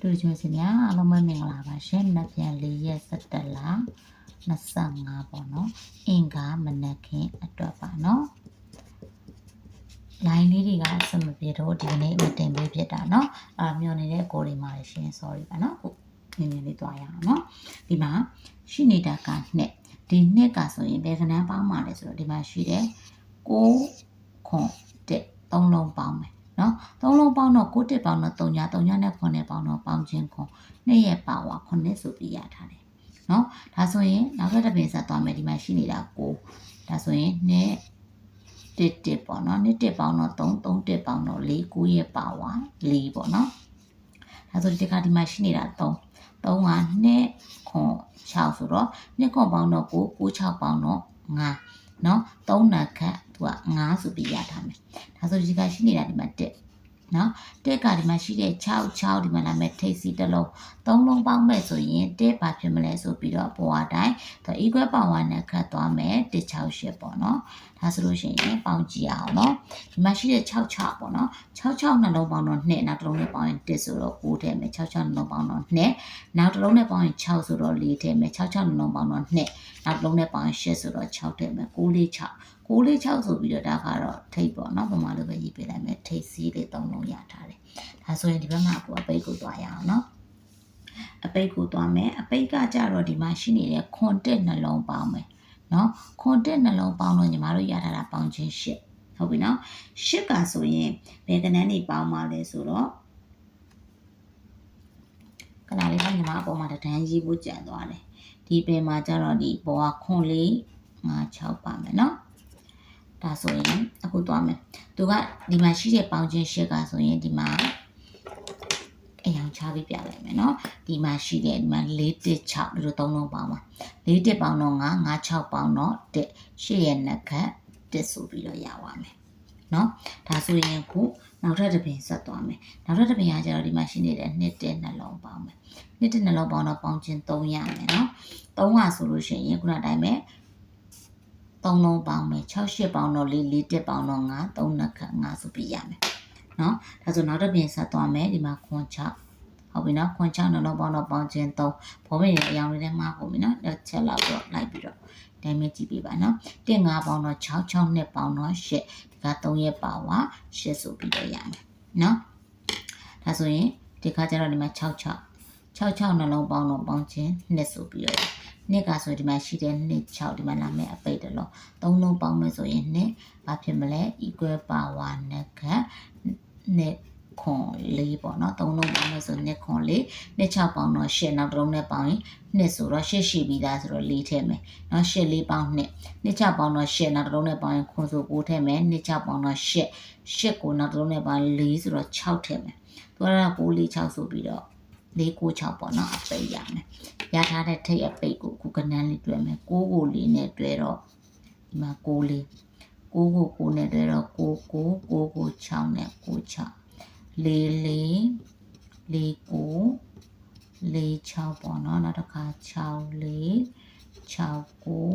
တူချွေးစင်များအားလုံးပဲမင်္ဂလာပါရှင်။နက်ပြန်၄ရက်17လ25ပေါ့နော်။အင်္ဂါမနက်ခင်းအတွက်ပါနော်။ line လေးတွေကအစမပြေတော့ဒီနေ့မတင်ပေးဖြစ်တာနော်။အာမျောနေတဲ့ကိုလေးမာရှင် sorry ပါနော်။ခုနည်းနည်းလေးတွားရအောင်နော်။ဒီမှာရှိနေတာကနှစ်ဒီနှစ်ကဆိုရင်ဘယ်ကဏ္ဍပေါင်းပါလဲဆိုတော့ဒီမှာရှိတယ်6ခွန်တက်3လုံးပေါင်းမယ် နော်သုံးလုံးပေါင်းတော့6တစ်ပေါင်းတော့3ည3ညနဲ့9နဲ့ပေါင်းတော့ပေါင်းချင်းခွန်နှစ်ရဲ့ပါဝါ9ဆိုပြီးရထားတယ်နော်ဒါဆိုရင်နောက်ထပ်တစ်ပင်ဆက်သွားမယ်ဒီမှာရှိနေတာ9ဒါဆိုရင်နှစ်တစ်တစ်ပေါ့နော်နှစ်တစ်ပေါင်းတော့3 3တစ်ပေါင်းတော့4 9ရဲ့ပါဝါ4ပေါ့နော်ဒါဆိုဒီတစ်ခါဒီမှာရှိနေတာ3 3ကနှစ်ခွန်6ဆိုတော့နှစ်ခွန်ပေါင်းတော့9 9 6ပေါင်းတော့ 5နော်3နက်ခတ်သူက9ဆိုပြီးရထားမယ်ဒါဆိုဒီကရှိနေတာဒီမှာတက် နော်တက်ကဒီမှာရှိတဲ့6 6ဒီမှာလာမဲ့ထိတ်စီတစ်လုံးသုံးလုံးပေါင်းမဲ့ဆိုရင်တက်ပါဖြစ်မလဲဆိုပြီးတော့ပေါ်အတိုင်းသူ equal power နဲ့ခတ်သွားမယ်168ပေါ့နော်ဒါဆိုလို့ရှိရင်ပေါင်းကြည့်အောင်နော်ဒီမှာရှိတဲ့6 6ပေါ့နော်6 6နှလုံးပေါင်းတော့2နောက်တစ်လုံးနဲ့ပေါင်းရင်1ဆိုတော့9ထဲမယ်6 6နှလုံးပေါင်းတော့2နောက်တစ်လုံးနဲ့ပေါင်းရင်6ဆိုတော့4ထဲမယ်6 6နှလုံးပေါင်းတော့2နောက်တစ်လုံးနဲ့ပေါင်းရင်8ဆိုတော့6ထဲမယ်9 4 6 646ဆိုပြီးတော့ဒါကတော့ထိတ်ပေါ့နော်ပမာလိုပဲရေးပေးလိုက်မယ်ထိတ်စီးလေးသုံးလုံးရထားတယ်ဒါဆိုရင်ဒီဘက်မှာကိုအပိတ်ကိုသွားရအောင်နော်အပိတ်ကိုသွားမယ်အပိတ်ကကြတော့ဒီမှာရှိနေတဲ့ခွန်တက်နှလုံးပေါင်းမယ်နော်ခွန်တက်နှလုံးပေါင်းတော့ညီမတို့ရထားတာပေါင်းချင်းရှစ်ဟုတ်ပြီနော်ရှစ်ကဆိုရင်ဘယ်ကနန်းနေပေါင်းပါလဲဆိုတော့ခဏလေးကညီမအပေါ်မှာတန်းရေးဖို့ကြံသွားတယ်ဒီပင်မှာကျတော့ဒီဘောကခွန်လေး5 6ပါမယ်နော် ဒါဆိုရင်အခုသွားမယ်သူကဒီမှာရှိတဲ့ပေါင်းချင်းရှစ်ကဆိုရင်ဒီမှာအယောင်ချပြီးပြလိုက်မယ်နော်ဒီမှာရှိတဲ့ဒီမှာ4 1 6ဒီလိုသုံးလုံးပေါင်းပါ4 1ပေါင်းတော့9 9 6ပေါင်းတော့1 8ရဲ့နှက်ခတ်1ဆိုပြီးတော့ရပါမယ်နော်ဒါဆိုရင်ခုနောက်ထပ်တစ်ပင်ဆက်သွားမယ်နောက်ထပ်တစ်ပင်ကကျတော့ဒီမှာရှိနေတဲ့နှစ်တဲ့နှလုံးပေါင်းမယ်နှစ်တဲ့နှလုံးပေါင်းတော့ပေါင်းချင်း3ရမယ်နော်3ကဆိုလို့ရှိရင်ခုနအတိုင်းပဲ 3လုံးပေါင်းမယ်6 8ပေါင်းတော့4 4တက်ပေါင်းတော့9 3နှစ်ခတ်9ဆိုပြီးရမယ်နော်ဒါဆိုနောက်တစ်ပြင်ဆက်သွားမယ်ဒီမှာခွန်6ဟုတ်ပြီနော်ခွန်6နှလုံးပေါင်းတော့ပေါင်းခြင်း3ဘောမေးရဲ့အယောင်လေးထဲမှာပုံပြီနော်တစ်ချက်လောက်တော့လိုက်ပြီးတော့ဒါမဲ့ကြည့်ပေးပါနော်1 5ပေါင်းတော့6 6နှစ်ပေါင်းတော့8ဒီက3ရဲ့ပါဝါ8ဆိုပြီးတော့ရမယ်နော်ဒါဆိုရင်ဒီခါကျတော့ဒီမှာ6 6 6 6နှလုံးပေါင်းတော့ပေါင်းခြင်း2ဆိုပြီးတော့နှစ်ကဆိုဒီမှာရှိတဲ့နှစ်6ဒီမှာလာမယ့်အပိတ်တလုံး သုံးလုံးပေါင်းမယ်ဆိုရင်နှစ်ဘာဖြစ်မလဲ equal power နဲ့ခတ်နှစ်ခွန်လေးပေါ့နော်သုံးလုံးပေါင်းမယ်ဆိုနှစ်ခွန်လေးနှစ်6ပေါင်းတော့8နောက်တစ်လုံးနဲ့ပေါင်းရင်နှစ်ဆိုတော့8ရှိပြီးသားဆိုတော့4ထည့်မယ်နော်8လေးပေါင်းနှစ်နှစ်6ပေါင်းတော့8နောက်တစ်လုံးနဲ့ပေါင်းရင်ခွန်ဆို9ထည့်မယ်နှစ်6ပေါင်းတော့8 8ကိုနောက်တစ်လုံးနဲ့ပေါင်း4ဆိုတော့6ထည့်မယ်သူက9 4 6ဆိုပြီးတော့၄9 6ပေါ့နော်အပိတ်ရမယ်ရထားတဲ့ထိတ်အပိတ်ကိုခုကနန်းလေးတွေ့မယ်6ကိုလေးနဲ့တွေ့တော့ ဒီမှာ6လေး6ကို9နဲ့တွေ့တော့6 9 6ကို6နဲ့6 6လေးလေးလေးကိုလေး6ပေါ့နော်နောက်တစ်ခါ6လေး6ကို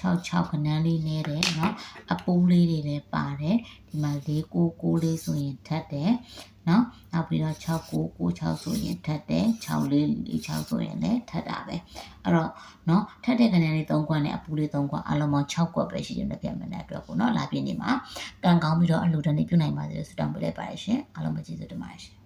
6 6ခဏန်းလေးနဲ့တယ်เนาะအပိုးလေးတွေလည်းပါတယ်ဒီမှာ၄9 9လေးဆိုရင်ထပ်တယ်เนาะနောက်ပြီးတော့6 9 9 6ဆိုရင်ထပ်တယ်6လေး4 6ဆိုရင်လည်းထပ်တာပဲအဲ့တော့เนาะထပ်တဲ့ခဏန်းလေး3ခွက်နဲ့အပူလေး3ခွက်အလုံးပေါင်း6ခွက်ပဲရှိတယ်လက်ပြမနဲ့အတွက်ကိုเนาะလာပြည့်နေမှာကံကောင်းပြီးတော့အလူတန်းလေးပြုတ်နိုင်ပါစေလို့ဆုတောင်းပေးလိုက်ပါတယ်ရှင်အားလုံးပဲကျေးဇူးတင်ပါတယ်ရှင်